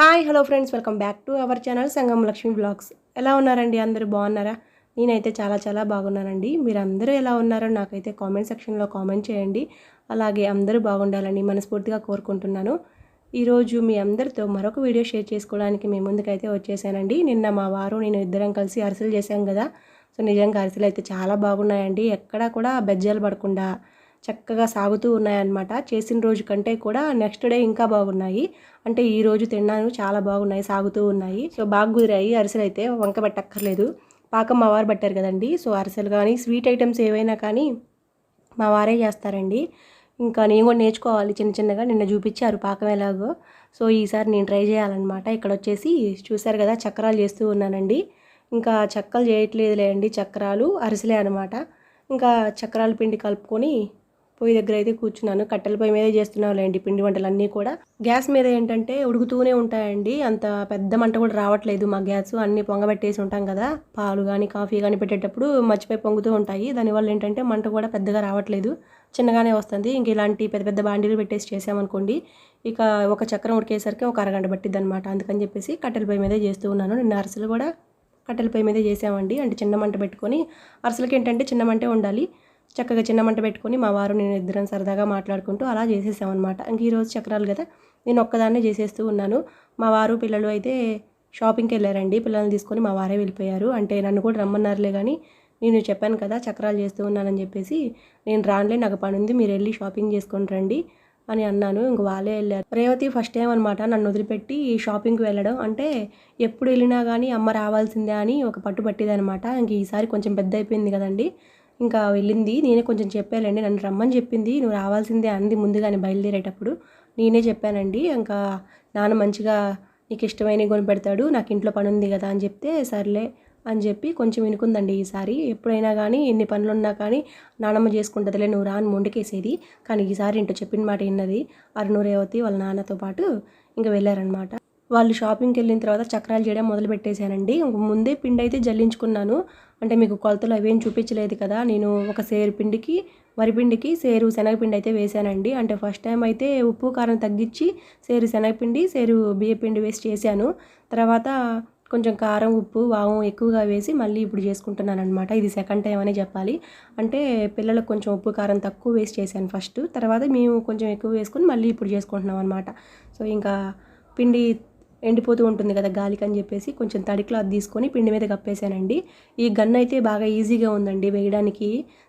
Hi hello friends welcome back to our channel Sangam Lakshmi blogs. ఎలా ఉన్నారండి అందరూ? బాగున్నారా? నేనైతే చాలా చాలా బాగున్నానండి. మీరు అందరూ ఎలా ఉన్నారో నాకైతే కామెంట్ సెక్షన్లో కామెంట్ చేయండి. అలాగే అందరూ బాగుండాలని మనస్ఫూర్తిగా కోరుకుంటున్నాను. ఈరోజు మీ అందరితో మరొక వీడియో షేర్ చేసుకోవడానికి మీ ముందుకైతే వచ్చేసానండి. నిన్న మా వారు నేను ఇద్దరం కలిసి అరిసెలు చేశాం కదా. సో నిజంగా అరిసెలు అయితే చాలా బాగున్నాయండి. ఎక్కడా కూడా బెజ్జాలు పడకుండా చక్కగా సాగుతూ ఉన్నాయన్నమాట. చేసిన రోజు కంటే కూడా నెక్స్ట్ డే ఇంకా బాగున్నాయి. అంటే ఈ రోజు తిన్నాను చాలా బాగున్నాయి సాగుతూ ఉన్నాయి. సో బాగా కుదిరాయి అరిసెలు అయితే వంక పెట్టక్కర్లేదు. పాకం మా వారు పట్టారు కదండి. సో అరిసెలు కానీ స్వీట్ ఐటమ్స్ ఏవైనా కానీ మా వారే చేస్తారండి. ఇంకా నేను కూడా నేర్చుకోవాలి చిన్న చిన్నగా. నిన్న చూపించారు పాకం ఎలాగో. సో ఈసారి నేను ట్రై చేయాలన్నమాట. ఇక్కడ వచ్చేసి చూశారు కదా చక్రాలు చేస్తూ ఉన్నానండి. ఇంకా చక్కలు చేయట్లేదులే అండి చక్రాలు అరిసెలే అనమాట ఇంకా చక్రాల పిండి కలుపుకొని పొయ్యి దగ్గర అయితే కూర్చున్నాను. కట్టెల పొయ్యి మీదే చేస్తున్నావులేండి పిండి వంటలు అన్నీ కూడా. గ్యాస్ మీద ఏంటంటే ఉడుకుతూనే ఉంటాయండి. అంత పెద్ద మంట కూడా రావట్లేదు మా గ్యాస్. అన్నీ పొంగబెట్టేసి ఉంటాం కదా. పాలు కానీ కాఫీ కానీ పెట్టేటప్పుడు మర్చిపోయి పొంగుతూ ఉంటాయి. దానివల్ల ఏంటంటే మంట కూడా పెద్దగా రావట్లేదు. చిన్నగానే వస్తుంది. ఇంక ఇలాంటి పెద్ద పెద్ద బాండీలు పెట్టేసి చేసామనుకోండి ఇక ఒక చక్రం ఉడికేసరికి ఒక అరగంట పట్టిద్ది అనమాట అందుకని చెప్పేసి కట్టెల పొయ్యి మీదే చేస్తూ ఉన్నాను. నిన్న అరసలు కూడా కట్టెల పొయ్యి మీదే చేసామండి. అంటే చిన్న మంట పెట్టుకొని. అరసలకి ఏంటంటే చిన్న మంటే ఉండాలి. చక్కగా చిన్న మంట పెట్టుకొని మా వారు నేను ఇద్దరం సరదాగా మాట్లాడుకుంటూ అలా చేసేసామన్నమాట ఇంక ఈరోజు చక్రాలు కదా నేను ఒక్కదాన్నే చేసేస్తూ ఉన్నాను. మా వారు పిల్లలు అయితే షాపింగ్కి వెళ్ళారండి. పిల్లల్ని తీసుకొని మా వారే వెళ్ళిపోయారు. అంటే నన్ను కూడా రమ్మన్నారులే కానీ నేను చెప్పాను కదా చక్రాలు చేస్తూ ఉన్నానని చెప్పేసి నేను రానులే నాకు పని ఉంది మీరు వెళ్ళి షాపింగ్ చేసుకొని రండి అని అన్నాను. ఇంక వాళ్ళే వెళ్ళారు. రేవతి ఫస్ట్ టైం అనమాట నన్ను వదిలిపెట్టి షాపింగ్కి వెళ్ళడం. అంటే ఎప్పుడు వెళ్ళినా కానీ అమ్మ రావాల్సిందే అని ఒక పట్టు పట్టిదనమాట ఇంక ఈసారి కొంచెం పెద్ద అయిపోయింది కదండి. ఇంకా వెళ్ళింది. నేనే కొంచెం చెప్పానండి నన్ను రమ్మని చెప్పింది. నువ్వు రావాల్సిందే అంది ముందుగానే బయలుదేరేటప్పుడు. నేనే చెప్పానండి. ఇంకా నాన్న మంచిగా నీకు ఇష్టమైనవి కొని పెడతాడు. నాకు ఇంట్లో పని ఉంది కదా అని చెప్తే సర్లే అని చెప్పి కొంచెం వినుకుందండి ఈసారి. ఎప్పుడైనా కానీ ఎన్ని పనులు ఉన్నా కానీ నానమ్మ చేసుకుంటుందిలే నువ్వు రాని మొండికేసేది. కానీ ఈసారి ఇంటో చెప్పిన మాట విన్నది అరుణు రేవతి వాళ్ళ నాన్నతో పాటు ఇంకా వెళ్ళారనమాట వాళ్ళు షాపింగ్కి వెళ్ళిన తర్వాత చక్రాలు చేయడం మొదలు పెట్టేశానండి ముందే పిండి అయితే జల్లించుకున్నాను. అంటే మీకు కొలతలు అవేం చూపించలేదు కదా నేను ఒక సేరు పిండికి వరిపిండికి సేరు శనగపిండి అయితే వేశానండి. అంటే ఫస్ట్ టైం అయితే ఉప్పు కారం తగ్గించి సేరు శనగపిండి సేరు బియ్యపిండి వేసి చేశాను. తర్వాత కొంచెం కారం ఉప్పు వాము ఎక్కువగా వేసి మళ్ళీ ఇప్పుడు చేసుకుంటున్నాను అనమాట ఇది సెకండ్ టైం అనే చెప్పాలి. అంటే పిల్లలకు కొంచెం ఉప్పు కారం తక్కువ వేసి చేశాను ఫస్ట్. తర్వాత మేము కొంచెం ఎక్కువ వేసుకుని మళ్ళీ ఇప్పుడు చేసుకుంటున్నాం అనమాట సో ఇంకా పిండి ఎండిపోతూ ఉంటుంది కదా గాలికి అని చెప్పేసి కొంచెం తడి క్లాత్ తీసుకొని పిండి మీద కప్పేశానండి. ఈ గన్ అయితే బాగా ఈజీగా ఉందండి వేయడానికి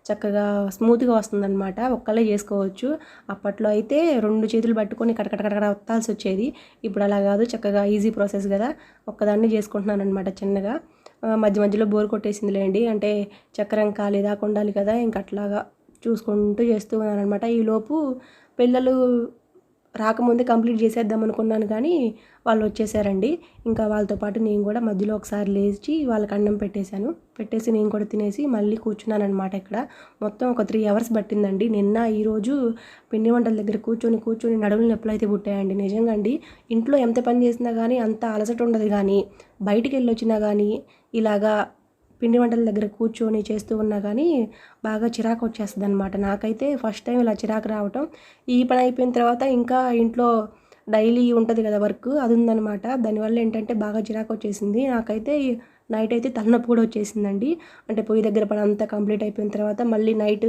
చక్కగా స్మూత్గా వస్తుందన్నమాట. ఒక్కళ్ళే చేసుకోవచ్చు. అప్పట్లో అయితే రెండు చేతులు పట్టుకొని కటకటకట వత్తాల్సి వచ్చేది. ఇప్పుడు అలా కాదు చక్కగా ఈజీ ప్రాసెస్ కదా. ఒక్కదాన్ని చేసుకుంటున్నాను అనమాట చిన్నగా మధ్య మధ్యలో బోర్ కొట్టేసిందిలేండి. అంటే చక్రం కాలేదాకా ఉండాలి కదా ఇంక అట్లాగా చూసుకుంటూ చేస్తూ ఉన్నాను అనమాట ఈలోపు పిల్లలు రాకముందే కంప్లీట్ చేసేద్దాం అనుకున్నాను కానీ వాళ్ళు వచ్చేసారండి. ఇంకా వాళ్ళతో పాటు నేను కూడా మధ్యలో ఒకసారి లేచి వాళ్ళకి అన్నం పెట్టేశాను. పెట్టేసి నేను కూడా తినేసి మళ్ళీ కూర్చున్నాను అనమాట ఇక్కడ. మొత్తం ఒక త్రీ అవర్స్ పట్టిందండి. నిన్న ఈరోజు పిండి వంటల దగ్గర కూర్చొని కూర్చొని నడుములు నొప్పులు అయితే పుట్టాయండి. నిజంగా అండి ఇంట్లో ఎంత పని చేసినా కానీ అంత అలసట ఉండదు కానీ బయటికి వెళ్ళి వచ్చినా కానీ ఇలాగా పిండి వంటల దగ్గర కూర్చొని చేస్తూ ఉన్నా కానీ బాగా చిరాకు వచ్చేస్తుంది అనమాట నాకైతే ఫస్ట్ టైం ఇలా చిరాకు రావటం. ఈ పని అయిపోయిన తర్వాత ఇంకా ఇంట్లో డైలీ ఉంటుంది కదా వర్క్ అది ఉందనమాట దానివల్ల ఏంటంటే బాగా చిరాకు వచ్చేసింది. నాకైతే నైట్ అయితే తలనొప్పి కూడా వచ్చేసిందండి. అంటే పొయ్యి దగ్గర పని అంతా కంప్లీట్ అయిపోయిన తర్వాత మళ్ళీ నైట్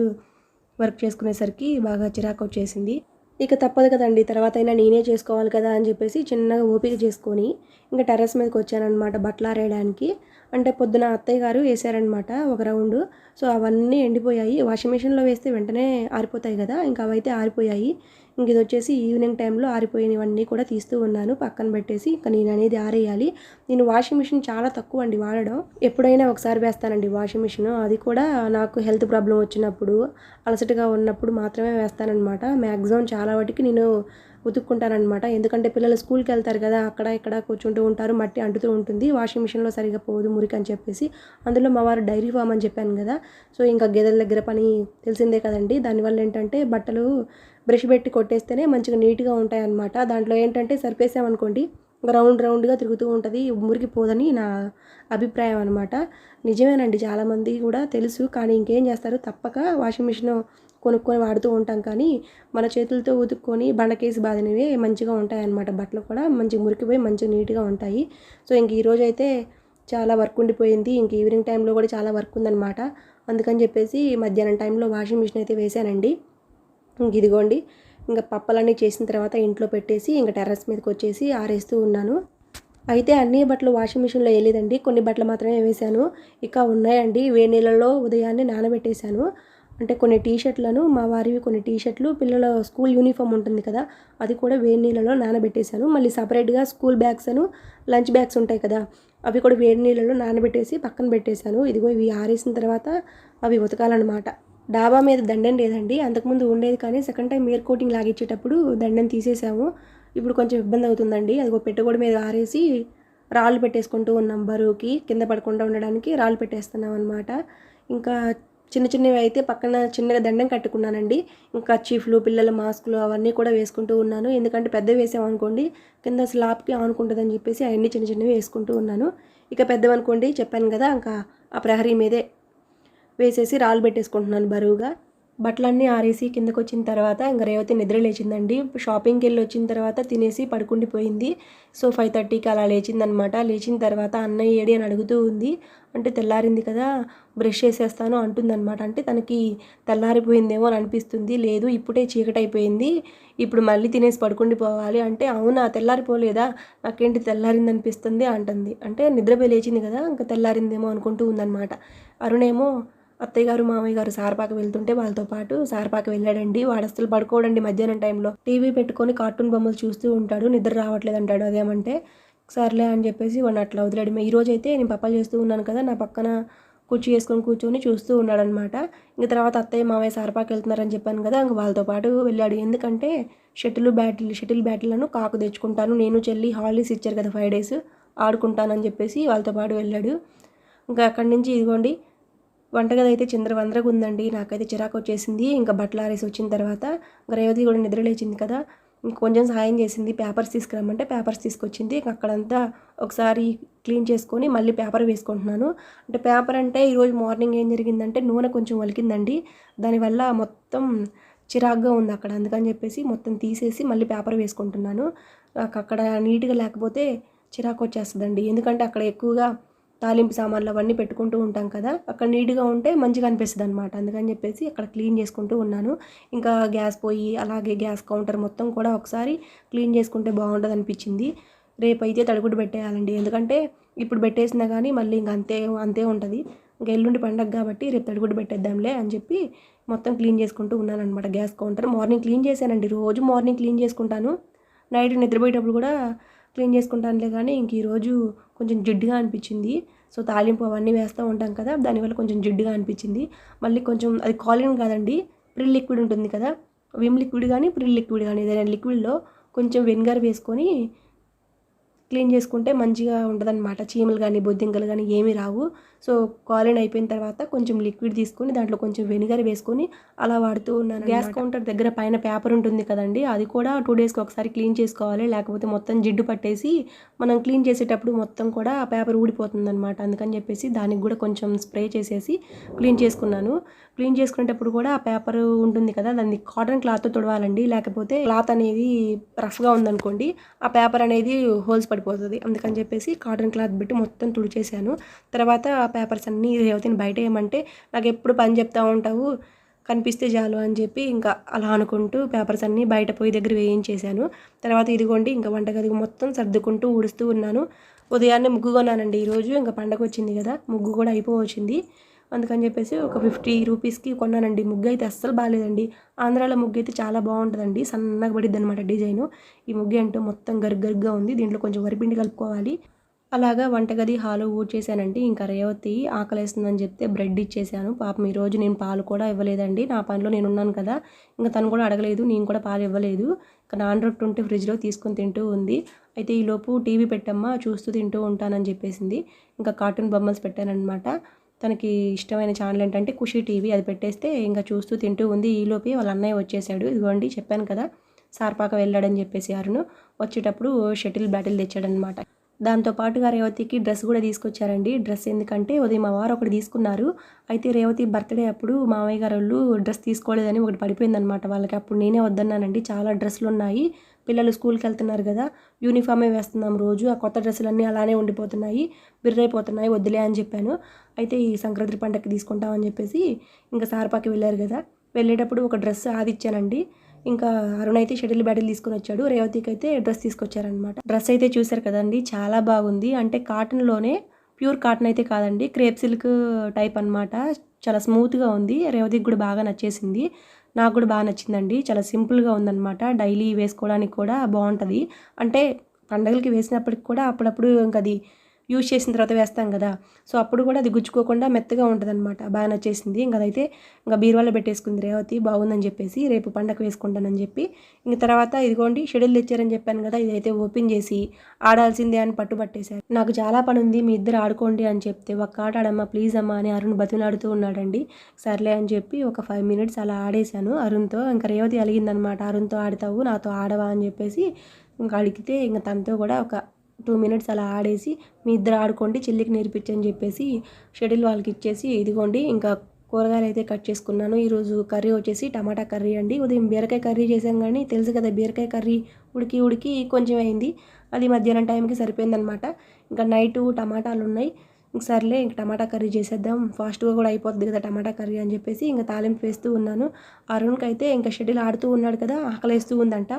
వర్క్ చేసుకునేసరికి బాగా చిరాకు వచ్చేసింది. ఇక తప్పదు కదండి. తర్వాత అయినా నేనే చేసుకోవాలి కదా అని చెప్పేసి చిన్నగా ఓపిక చేసుకొని ఇంకా టెర్రస్ మీదకి వచ్చానమాట బట్టలు ఆరేయడానికి. అంటే పొద్దున అత్తయ్య గారు వేసారనమాట ఒక రౌండ్. సో అవన్నీ ఎండిపోయాయి. వాషింగ్ మిషన్లో వేస్తే వెంటనే ఆరిపోతాయి కదా ఇంకా అవైతే ఆరిపోయాయి. ఇంక ఇది వచ్చేసి ఈవినింగ్ టైంలో ఆరిపోయినవన్నీ కూడా తీస్తూ ఉన్నాను. పక్కన పెట్టేసి ఇంకా నేను అనేది ఆరేయాలి. నేను వాషింగ్ మిషన్ చాలా తక్కువ అండి వాడడం. ఎప్పుడైనా ఒకసారి వేస్తానండి వాషింగ్ మిషన్. అది కూడా నాకు హెల్త్ ప్రాబ్లం వచ్చినప్పుడు అలసటగా ఉన్నప్పుడు మాత్రమే వేస్తానన్నమాట. మ్యాక్సిమం చాలా వాటికి నేను ఉతుక్కుంటారనమాట ఎందుకంటే పిల్లలు స్కూల్కి వెళ్తారు కదా అక్కడ ఇక్కడ కూర్చుంటూ ఉంటారు మట్టి అంటుతూ ఉంటుంది వాషింగ్ మిషన్లో సరిగా పోదు మురికి అని చెప్పేసి. అందులో మా వారు డైరీ ఫామ్ అని చెప్పాను కదా సో ఇంకా గేదెల దగ్గర పని తెలిసిందే కదండి. దానివల్ల ఏంటంటే బట్టలు బ్రష్ పెట్టి కొట్టేస్తేనే మంచిగా నీట్గా ఉంటాయన్నమాట. దాంట్లో ఏంటంటే సరిపేసామనుకోండి రౌండ్ రౌండ్గా తిరుగుతూ ఉంటుంది మురికి పోదని నా అభిప్రాయం అనమాట నిజమేనండి చాలామంది కూడా తెలుసు కానీ ఇంకేం చేస్తారు? తప్పక వాషింగ్ మిషన్ కొనుక్కొని వాడుతూ ఉంటాం కానీ మన చేతులతో ఉతుక్కొని బండకేసి బాదినవి మంచిగా ఉంటాయి అన్నమాట బట్టలు కూడా మంచి మురికిపోయి మంచి నీట్గా ఉంటాయి. సో ఇంక ఈరోజు అయితే చాలా వర్క్ ఉండిపోయింది. ఇంక ఈవినింగ్ టైంలో కూడా చాలా వర్క్ ఉందన్నమాట. అందుకని చెప్పేసి మధ్యాహ్నం టైంలో వాషింగ్ మిషన్ అయితే వేశానండి ఇంక ఇదిగోండి. ఇంకా పప్పలన్నీ చేసిన తర్వాత ఇంట్లో పెట్టేసి ఇంకా టెర్రస్ మీదకి వచ్చేసి ఆరేస్తూ ఉన్నాను. అయితే అన్ని బట్టలు వాషింగ్ మిషన్లో వేయలేదండి కొన్ని బట్టలు మాత్రమే వేశాను. ఇక ఉన్నాయండి. వేడి నీళ్ళలో ఉదయాన్నే నానబెట్టేశాను. అంటే కొన్ని టీ షర్ట్లను మా వారివి కొన్ని టీ షర్ట్లు పిల్లల స్కూల్ యూనిఫామ్ ఉంటుంది కదా అది కూడా వేడి నీళ్ళలో నానబెట్టేశాను. మళ్ళీ సపరేట్గా స్కూల్ బ్యాగ్స్ అను లంచ్ బ్యాగ్స్ ఉంటాయి కదా అవి కూడా వేడి నీళ్ళలో నానబెట్టేసి పక్కన పెట్టేశాను. ఇదిగో ఇవి ఆరేసిన తర్వాత అవి ఉతకాలన్నమాట. డాబా మీద దండం లేదండి అంతకుముందు ఉండేది కానీ సెకండ్ టైం ఎయిర్ కోటింగ్ లాగిచ్చేటప్పుడు దండం తీసేసాము ఇప్పుడు కొంచెం ఇబ్బంది అవుతుందండి అది ఒక పెట్టుకోడి మీద ఆరేసి రాళ్ళు పెట్టేసుకుంటూ ఉన్నాం బరువుకి కింద పడకుండా ఉండడానికి రాళ్ళు పెట్టేస్తున్నాం అనమాట ఇంకా చిన్న చిన్నవి అయితే పక్కన చిన్నగా దండం కట్టుకున్నానండి. ఇంకా చీఫ్లు పిల్లల మాస్కులు అవన్నీ కూడా వేసుకుంటూ ఉన్నాను. ఎందుకంటే పెద్దవి వేసామనుకోండి కింద స్లాబ్కి ఆనుకుంటుందని చెప్పేసి అవన్నీ చిన్న చిన్నవి వేసుకుంటూ ఉన్నాను. ఇక పెద్దవనుకోండి చెప్పాను కదా ఇంకా ఆ ప్రహరీ మీదే వేసేసి రాళ్ళు పెట్టేసుకుంటున్నాను బరువుగా. బట్టలన్నీ ఆరేసి కిందకు వచ్చిన తర్వాత ఇంకా రేవతి నిద్ర లేచిందండి. షాపింగ్కి వెళ్ళి వచ్చిన తర్వాత తినేసి పడుకుండిపోయింది. సో ఫైవ్ థర్టీకి అలా లేచిందనమాట. లేచిన తర్వాత అన్నయ్య ఏడి అని అడుగుతూ ఉంది. అంటే తెల్లారింది కదా బ్రష్ చేసేస్తాను అంటుందన్నమాట అంటే తనకి తెల్లారిపోయిందేమో అని అనిపిస్తుంది. లేదు ఇప్పుడే చీకటైపోయింది. ఇప్పుడు మళ్ళీ తినేసి పడుకుండిపోవాలి అంటే అవునా తెల్లారిపోలేదా? నాకేంటి తెల్లారింది అనిపిస్తుంది అంటుంది. అంటే నిద్రపోయి లేచింది కదా ఇంకా తెల్లారిందేమో అనుకుంటూ ఉందన్నమాట అరుణేమో అత్తయ్య గారు మామయ్య గారు సారపాక వెళ్తుంటే వాళ్ళతో పాటు సారపాక వెళ్ళాడండి. వాడు అసలు పడుకోడండి మధ్యాహ్నం టైంలో టీవీ పెట్టుకొని కార్టూన్ బొమ్మలు చూస్తూ ఉంటాడు. నిద్ర రావట్లేదు అంటాడు అదేమంటే సర్లే అని చెప్పేసి వాడిని అట్లా వదిలాడు. ఈ రోజు అయితే నేను పప్పాలు చేస్తూ ఉన్నాను కదా నా పక్కన కుర్చీ వేసుకొని కూర్చొని చూస్తూ ఉన్నాడనమాట ఇంక తర్వాత అత్తయ్య మామయ్య సార్పాకి వెళ్తున్నారని చెప్పాను కదా ఇంక వాళ్ళతో పాటు వెళ్ళాడు. ఎందుకంటే షటిల్ బ్యాటిల్ షటిల్ బ్యాటిల్లను కాకు తెచ్చుకుంటాను. నేను చెల్లి హాలిడేస్ ఇచ్చారు కదా ఫైవ్ డేస్ ఆడుకుంటానని చెప్పేసి వాళ్ళతో పాటు వెళ్ళాడు. ఇంకా అక్కడి నుంచి ఇదిగోండి వంటగది అయితే చిందరవందరగా ఉందండి నాకైతే చిరాకు వచ్చేసింది ఇంకా బట్టలు ఆరేసి వచ్చిన తర్వాత రేవతి కూడా నిద్రలేచింది కదా. కొంచెం సాయం చేసింది. పేపర్స్ తీసుకురమ్మంటే పేపర్స్ తీసుకొచ్చింది. అక్కడంతా ఒకసారి క్లీన్ చేసుకొని మళ్ళీ పేపర్ వేసుకుంటున్నాను. అంటే పేపర్ అంటే ఈరోజు మార్నింగ్ ఏం జరిగిందంటే నూనె కొంచెం వలికిందండి. దానివల్ల మొత్తం చిరాగ్గా ఉంది అక్కడ. అందుకని చెప్పేసి మొత్తం తీసేసి మళ్ళీ పేపర్ వేసుకుంటున్నాను. నాకు అక్కడ నీట్గా లేకపోతే చిరాకు వచ్చేస్తుందండి ఎందుకంటే అక్కడ ఎక్కువగా తాలింపు సామాన్లు అవన్నీ పెట్టుకుంటూ ఉంటాం కదా అక్కడ నీట్గా ఉంటే మంచిగా అనిపిస్తుంది అనమాట అందుకని చెప్పేసి అక్కడ క్లీన్ చేసుకుంటూ ఉన్నాను. ఇంకా గ్యాస్ పొయ్యి అలాగే గ్యాస్ కౌంటర్ మొత్తం కూడా ఒకసారి క్లీన్ చేసుకుంటే బాగుంటుంది అనిపించింది. రేపైతే తడుగుడు పెట్టేయాలండి. ఎందుకంటే ఇప్పుడు పెట్టేసినా కానీ మళ్ళీ ఇంక అంతే అంతే ఉంటుంది. ఇంకా ఎల్లుండి పండగ కాబట్టి రేపు తడుగుడు పెట్టేద్దాంలే అని చెప్పి మొత్తం క్లీన్ చేసుకుంటూ ఉన్నాను అనమాట గ్యాస్ కౌంటర్. మార్నింగ్ క్లీన్ చేశానండి. రోజు మార్నింగ్ క్లీన్ చేసుకుంటాను. నైట్ నిద్రపోయేటప్పుడు కూడా క్లీన్ చేసుకుంటానులే కానీ ఇంక ఈరోజు కొంచెం జిడ్డుగా అనిపించింది. సో తాలింపు అవన్నీ వేస్తూ ఉంటాం కదా దానివల్ల కొంచెం జిడ్డుగా అనిపించింది. మళ్ళీ కొంచెం అది కాలిన్ కాదండి ప్రిల్ లిక్విడ్ ఉంటుంది కదా విమ్ లిక్విడ్ కానీ ప్రిల్ లిక్విడ్ కానీ ఏదైనా లిక్విడ్లో కొంచెం వెనిగర్ వేసుకొని క్లీన్ చేసుకుంటే మంచిగా ఉంటుందన్నమాట. చీమలు కానీ బొద్దింకలు కానీ ఏమీ రావు. సో కాలిన్ అయిపోయిన తర్వాత కొంచెం లిక్విడ్ తీసుకొని దాంట్లో కొంచెం వెనిగర్ వేసుకొని అలా వాడుతూ ఉన్నాను. గ్యాస్ కౌంటర్ దగ్గర పైన పేపర్ ఉంటుంది కదండి అది కూడా టూ డేస్కి ఒకసారి క్లీన్ చేసుకోవాలి. లేకపోతే మొత్తం జిడ్డు పట్టేసి మనం క్లీన్ చేసేటప్పుడు మొత్తం కూడా ఆ పేపర్ ఊడిపోతుంది అనమాట అందుకని చెప్పేసి దానికి కూడా కొంచెం స్ప్రే చేసేసి క్లీన్ చేసుకున్నాను. క్లీన్ చేసుకునేటప్పుడు కూడా ఆ పేపర్ ఉంటుంది కదా దాన్ని కాటన్ క్లాత్ తుడవాలండి. లేకపోతే క్లాత్ అనేది రఫ్గా ఉందనుకోండి ఆ పేపర్ అనేది హోల్స్ పడిపోతుంది. అందుకని చెప్పేసి కాటన్ క్లాత్ పెట్టి మొత్తం తుడిచేసాను తర్వాత పేపర్స్ అన్నీ రేవతిని బయట ఏమంటే నాకు ఎప్పుడు పని చెప్తా ఉంటావు కనిపిస్తే చాలు అని చెప్పి ఇంకా అలా అనుకుంటూ పేపర్స్ అన్నీ బయట పోయి దగ్గర వేయించేశాను. తర్వాత ఇదిగోండి ఇంకా వంటగది మొత్తం సర్దుకుంటూ ఊడుస్తూ ఉన్నాను. ఉదయాన్నే ముగ్గు కొన్నానండి. ఈరోజు ఇంకా పండగ వచ్చింది కదా ముగ్గు కూడా అయిపోవచ్చింది. అందుకని చెప్పేసి ఒక ఫిఫ్టీ రూపీస్కి కొన్నానండి. ముగ్గు అయితే అస్సలు బాగాలేదండి ఆంధ్రాలో ముగ్గు అయితే చాలా బాగుంటుందండి. సన్నగా పడిద్ది అనమాట డిజైను. ఈ ముగ్గు ఏంటో మొత్తం గరుగరుగ్గా ఉంది. దీంట్లో కొంచెం వరిపిండి కలుపుకోవాలి. అలాగా వంటగది హాలు ఊడ్చేసానండి ఇంకా రేవతి ఆకలేస్తుందని చెప్తే బ్రెడ్ ఇచ్చేసాను పాపం ఈరోజు నేను పాలు కూడా ఇవ్వలేదండి. నా పనిలో నేను ఉన్నాను కదా. ఇంకా తను కూడా అడగలేదు నేను కూడా పాలు ఇవ్వలేదు. ఇంకా నాన్ రొట్టె ఉంటే ఫ్రిడ్జ్లో తీసుకొని తింటూ ఉంది. అయితే ఈలోపు టీవీ పెట్టమ్మా చూస్తూ తింటూ ఉంటానని చెప్పేసింది. ఇంకా కార్టూన్ బొమ్మల్స్ పెట్టానమాట తనకి ఇష్టమైన ఛానల్ ఏంటంటే ఖుషి టీవీ. అది పెట్టేస్తే ఇంకా చూస్తూ తింటూ ఉంది. ఈలోపే వాళ్ళ అన్నయ్య వచ్చేసాడు ఇదిగోండి చెప్పాను కదా. సార్పాక వెళ్ళాడని చెప్పేసి అరుణ్ వచ్చేటప్పుడు షటిల్ బ్యాటిల్ తెచ్చాడనమాట దాంతో పాటుగా రేవతికి డ్రెస్ కూడా తీసుకొచ్చారండి. డ్రెస్ ఎందుకంటే ఉదయం మా వారు ఒకటి తీసుకున్నారు. అయితే రేవతి బర్త్డే అప్పుడు మామయ్య గారు వాళ్ళు డ్రెస్ తీసుకోలేదని ఒకటి పడిపోయిందనమాట వాళ్ళకి. అప్పుడు నేనే వద్దన్నానండి. చాలా డ్రెస్సులు ఉన్నాయి. పిల్లలు స్కూల్కి వెళ్తున్నారు కదా. యూనిఫామే వేస్తున్నాం రోజు. ఆ కొత్త డ్రెస్సులన్నీ అలానే ఉండిపోతున్నాయి. బిర్రైపోతున్నాయి. వద్దులే అని చెప్పాను. అయితే ఈ సంక్రాంతి పండగకి తీసుకుంటామని చెప్పేసి ఇంకా సార్పాకి వెళ్ళారు కదా. వెళ్ళేటప్పుడు ఒక డ్రెస్ ఆది ఇచ్చానండి ఇంకా అరుణ్ అయితే షటిల్ బ్యాటిల్ తీసుకొని వచ్చాడు. రేవతికి అయితే డ్రెస్ తీసుకొచ్చారనమాట డ్రెస్ అయితే చూసారు కదండి చాలా బాగుంది. అంటే కాటన్లోనే ప్యూర్ కాటన్ అయితే కాదండి క్రేప్ సిల్క్ టైప్ అనమాట చాలా స్మూత్గా ఉంది. రేవతికి కూడా బాగా నచ్చేసింది. నాకు కూడా బాగా నచ్చిందండి. చాలా సింపుల్గా ఉందన్నమాట. డైలీ వేసుకోవడానికి కూడా బాగుంటుంది. అంటే పండగలకి వేసినప్పటికి కూడా అప్పుడప్పుడు ఇంకా అది యూజ్ చేసిన తర్వాత వేస్తాం కదా. సో అప్పుడు కూడా అది గుచ్చుకోకుండా మెత్తగా ఉంటుంది అనమాట బాగా నచ్చేసింది. ఇంకా అదైతే ఇంకా బీరువాలో పెట్టేసుకుంది రేవతి. బాగుందని చెప్పేసి రేపు పండగ వేసుకుంటానని చెప్పి ఇంక తర్వాత ఇదిగోండి షెడ్యూల్ తెచ్చారని చెప్పాను కదా. ఇదైతే ఓపెన్ చేసి ఆడాల్సిందే అని పట్టుబట్టేశారు నాకు చాలా పని ఉంది. మీ ఇద్దరు ఆడుకోండి అని చెప్తే ఒక్క ఆట ఆడమ్మా ప్లీజ్ అమ్మా అని అరుణ్ బతిమలాడుతూ ఉన్నాడండి. సర్లే అని చెప్పి ఒక ఫైవ్ మినిట్స్ అలా ఆడేశాను అరుణ్తో. ఇంకా రేవతి అలిగిందనమాట అరుణ్తో ఆడతావు నాతో ఆడవా అని చెప్పేసి ఇంకా అడిగితే ఇంకా తనతో కూడా ఒక టూ మినిట్స్ అలా ఆడేసి మీ ఇద్దరు ఆడుకోండి చెల్లికి నేర్పించని చెప్పేసి షెడ్యూల్ వాళ్ళకి ఇచ్చేసి ఇదిగోండి ఇంకా కూరగాయలు అయితే కట్ చేసుకున్నాను. ఈరోజు కర్రీ వచ్చేసి టమాటా కర్రీ అండి. ఉదయం బీరకాయ కర్రీ చేసాం కానీ తెలుసు కదా బీరకాయ కర్రీ ఉడికి ఉడికి కొంచెం అయింది. అది మధ్యాహ్నం టైంకి సరిపోయిందనమాట. ఇంకా నైట్ టమాటాలు ఉన్నాయి. ఇంక సర్లే ఇంక టమాటా కర్రీ చేసేద్దాం. ఫాస్ట్గా కూడా అయిపోతుంది కదా టమాటా కర్రీ అని చెప్పేసి ఇంకా తాలింపు వేస్తూ ఉన్నాను. అరుణ్కి అయితే ఇంకా షెడ్యూల్ ఆడుతూ ఉన్నాడు కదా ఆకలేస్తూ ఉందంట.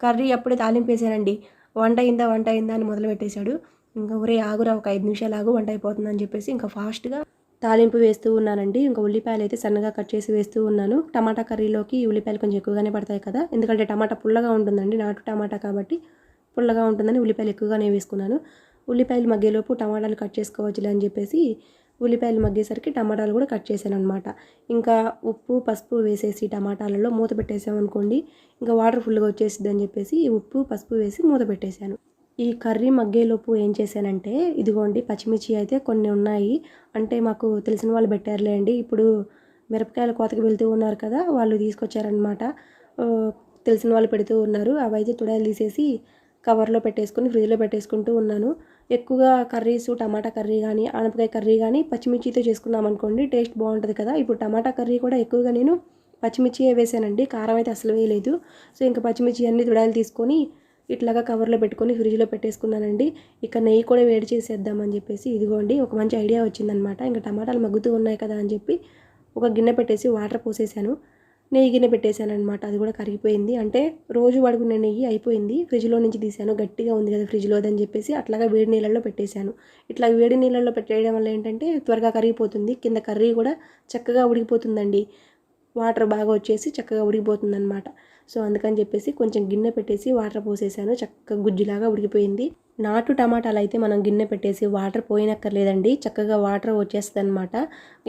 కర్రీ అప్పుడే తాలింపు వేసానండి వంట అయిందా వంట అయిందా అని మొదలు పెట్టేశాడు. ఇంకా ఒరే ఆగురా ఒక ఐదు నిమిషాలు ఆగు వంట అయిపోతుందని చెప్పేసి ఇంకా ఫాస్ట్గా తాలింపు వేస్తూ ఉన్నానండి. ఇంకా ఉల్లిపాయలు అయితే సన్నగా కట్ చేసి వేస్తూ ఉన్నాను. టమాటా కర్రీలోకి ఉల్లిపాయలు కొంచెం ఎక్కువగానే పడతాయి కదా. ఎందుకంటే టమాటా పుల్లగా ఉంటుందండి నాటు టమాటా కాబట్టి పుల్లగా ఉంటుందని ఉల్లిపాయలు ఎక్కువగానే వేసుకున్నాను. ఉల్లిపాయలు మగ్గేలోపు టమాటాలు కట్ చేసుకోవచ్చులే అని చెప్పేసి ఉల్లిపాయలు మగ్గేసరికి టమాటాలు కూడా కట్ చేశాను అనమాట ఇంకా ఉప్పు పసుపు వేసేసి టమాటాలలో మూత పెట్టేసాం అనుకోండి ఇంకా వాటర్ ఫుల్గా వచ్చేసిద్ది అని చెప్పేసి ఉప్పు పసుపు వేసి మూత పెట్టేశాను. ఈ కర్రీ మగ్గేలోపు ఏం చేశానంటే ఇదిగోండి పచ్చిమిర్చి అయితే కొన్ని ఉన్నాయి. అంటే మాకు తెలిసిన వాళ్ళు పెట్టారులే అండి. ఇప్పుడు మిరపకాయలు కోతకి వెళ్తూ ఉన్నారు కదా వాళ్ళు తీసుకొచ్చారనమాట తెలిసిన వాళ్ళు పెడుతూ ఉన్నారు. అవైతే తుడాలు తీసేసి కవర్లో పెట్టేసుకుని ఫ్రిడ్జ్లో పెట్టేసుకుంటూ ఉన్నాను. ఎక్కువగా కర్రీస్ టమాటా కర్రీ కానీ ఆనపకాయ కర్రీ కానీ పచ్చిమిర్చితో చేసుకున్నాం అనుకోండి టేస్ట్ బాగుంటుంది కదా. ఇప్పుడు టమాటా కర్రీ కూడా ఎక్కువగా నేను పచ్చిమిర్చియే వేసానండి. కారం అయితే అసలు వేయలేదు. సో ఇంకా పచ్చిమిర్చి అన్ని దుడాలు తీసుకొని ఇట్లాగా కవర్లో పెట్టుకొని ఫ్రిడ్జ్లో పెట్టేసుకున్నానండి. ఇక నెయ్యి కూడా వేడి చేసేద్దామని చెప్పేసి ఇదిగోండి ఒక మంచి ఐడియా వచ్చిందనమాట. ఇంకా టమాటాలు మగ్గుతూ ఉన్నాయి కదా అని చెప్పి ఒక గిన్నె పెట్టేసి వాటర్ పోసేసాను. నెయ్యి గిన్నె పెట్టేశాను అనమాట అది కూడా కరిగిపోయింది. అంటే రోజు వాడుకునే నెయ్యి అయిపోయింది. ఫ్రిడ్జ్లో నుంచి తీసాను గట్టిగా ఉంది కదా ఫ్రిడ్జ్లో అని చెప్పేసి అట్లాగా వేడి నీళ్ళల్లో పెట్టేశాను. ఇట్లా వేడి నీళ్ళల్లో పెట్టేయడం వల్ల ఏంటంటే త్వరగా కరిగిపోతుంది. కింద కర్రీ కూడా చక్కగా ఉడికిపోతుందండి. వాటర్ బాగా వచ్చేసి చక్కగా ఉడికిపోతుంది అనమాట సో అందుకని చెప్పేసి కొంచెం గిన్నె పెట్టేసి వాటర్ పోసేసాను. చక్కగా గుజ్జులాగా ఉడికిపోయింది. నాటు టమాటాలు అయితే మనం గిన్నె పెట్టేసి వాటర్ పోయినక్కర్లేదండి. చక్కగా వాటర్ వచ్చేస్తుంది అనమాట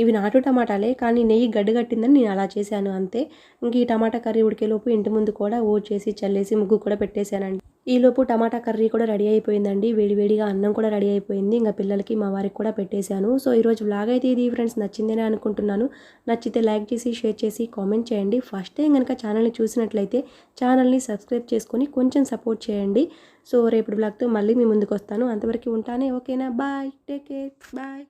ఇవి నాటు టమాటాలే కానీ నెయ్యి గడ్డగట్టిందని నేను అలా చేశాను అంతే. ఇంక ఈ టమాటా కర్రీ ఉడికేలోపు ఇంటి ముందు కూడా ఓచేసి చల్లేసి ముగ్గు కూడా పెట్టేశానండి. ఈలోపు టమాటా కర్రీ కూడా రెడీ అయిపోయిందండి. వేడివేడిగా అన్నం కూడా రెడీ అయిపోయింది. ఇంకా పిల్లలకి మా వారికి కూడా పెట్టేశాను. సో ఈరోజు బ్లాగ్ అయితే ఇది ఫ్రెండ్స్ నచ్చిందని అనుకుంటున్నాను. నచ్చితే లైక్ చేసి షేర్ చేసి కామెంట్ చేయండి. ఫస్ట్ టైం కనుక ఛానల్ని చూసినట్లయితే ఛానల్ని సబ్స్క్రైబ్ చేసుకొని కొంచెం సపోర్ట్ చేయండి. సో రేపు బ్లాగ్తో మళ్ళీ మీ ముందుకు వస్తాను. అంతవరకు ఉంటానే. ఓకేనా? Bye take care bye